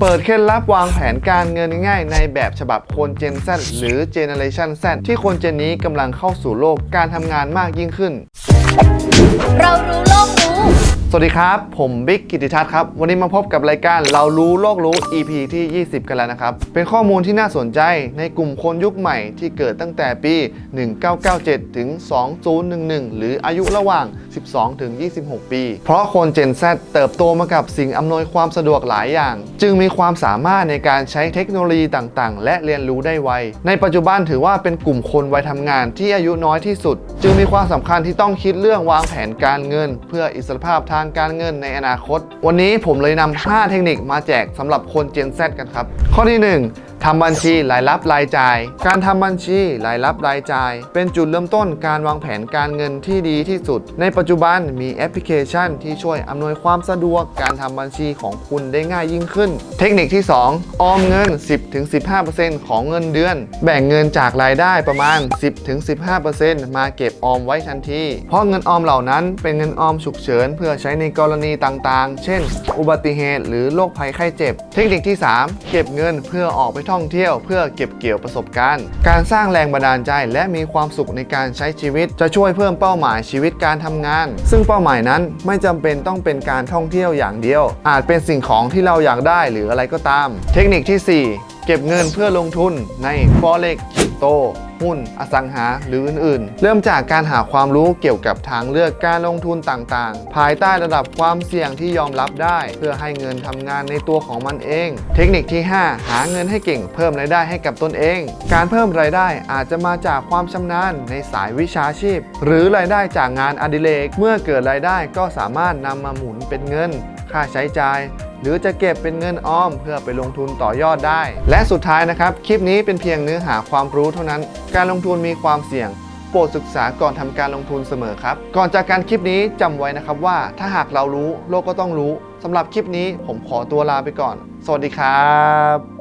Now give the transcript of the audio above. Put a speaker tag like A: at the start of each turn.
A: เปิดเคล็ดลับวางแผนการเงินง่ายในแบบฉบับคน Gen Z หรือ Generation Z ที่คนเจนนี้กำลังเข้าสู่โลกการทำงานมากยิ่งขึ้น
B: เรารู้โลก
A: สวัสดีครับ ผมบิ๊กกิติทัศน์ครับ วันนี้มาพบกับรายการเรารู้โลกรู้ EP ที่ 20 กันแล้วนะครับ เป็นข้อมูลที่น่าสนใจในกลุ่มคนยุคใหม่ที่เกิดตั้งแต่ปี 1997 ถึง 2011 หรืออายุระหว่าง 12 ถึง 26 ปี เพราะคน Gen Z เติบโตมากับสิ่งอำนวยความสะดวกหลายอย่าง จึงมีความสามารถในการใช้เทคโนโลยีต่างๆ และเรียนรู้ได้ไว ในปัจจุบันถือว่าเป็นกลุ่มคนวัยทำงานที่อายุน้อยที่สุด จึงมีความสำคัญที่ต้องคิดเรื่องวางแผนการเงิน เพื่ออิสรภาพทางการเงินในอนาคต วันนี้ผมเลยนำ5เทคนิคมาแจกสำหรับคน Gen Z กันครับ ข้อที่ 1ทำบัญชีรายรับรายจ่าย การทำบัญชีรายรับรายจ่าย เป็นจุดเริ่มต้นการวางแผนการเงินที่ดีที่สุด ในปัจจุบันมีแอปพลิเคชันที่ช่วยอำนวยความสะดวกการทำบัญชีของคุณได้ง่ายยิ่งขึ้น เทคนิคที่ 2 ออมเงิน 10-15%ของเงินเดือน แบ่งเงินจากรายได้ประมาณ 10-15%มาเก็บออมไว้ทันที เพราะเงินออมเหล่านั้นเป็นเงินออมฉุกเฉิน เพื่อใช้ในกรณีต่างๆ เช่น อุบัติเหตุหรือโรคภัยไข้เจ็บ เทคนิคที่ 3 เก็บเงินเพื่อออกไปท่องเที่ยว เพื่อเก็บเกี่ยวประสบการณ์ การสร้างแรงบันดาลใจและมีความสุขในการใช้ชีวิต จะช่วยเพิ่มเป้าหมายชีวิตการทำงาน ซึ่งเป้าหมายนั้นไม่จำเป็นต้องเป็นการท่องเที่ยวอย่างเดียว อาจเป็นสิ่งของที่เราอยากได้หรืออะไรก็ตาม เทคนิคที่ 4 เก็บเงินเพื่อลงทุนใน Forex คริปโตหุ้น อสังหา หรืออื่นๆ เริ่มจากการหาความรู้เกี่ยวกับทางเลือกการลงทุนต่างๆ ภายใต้ระดับความเสี่ยงที่ยอมรับได้ เพื่อให้เงินทำงานในตัวของมันเอง เทคนิคที่ 5 หาเงินให้เก่งเพิ่มรายได้ให้กับตนเอง การเพิ่มรายได้อาจจะมาจากความชำนาญในสายวิชาชีพ หรือรายได้จากงานอดิเรกเมื่อเกิดรายได้ก็สามารถนำมาหมุนเป็นเงิน ค่าใช้จ่าย หรือจะเก็บเป็นเงินออม เพื่อไปลงทุนต่อยอดได้ และสุดท้ายนะครับ คลิปนี้เป็นเพียงเนื้อหาความรู้เท่านั้น การลงทุนมีความเสี่ยงโปรดศึกษาก่อนทำการลงทุนเสมอครับ ก่อนจากการคลิปนี้จำไว้นะครับว่าถ้าหากเรารู้โลกก็ต้องรู้สำหรับคลิปนี้ผมขอตัวลาไปก่อน สวัสดีครับ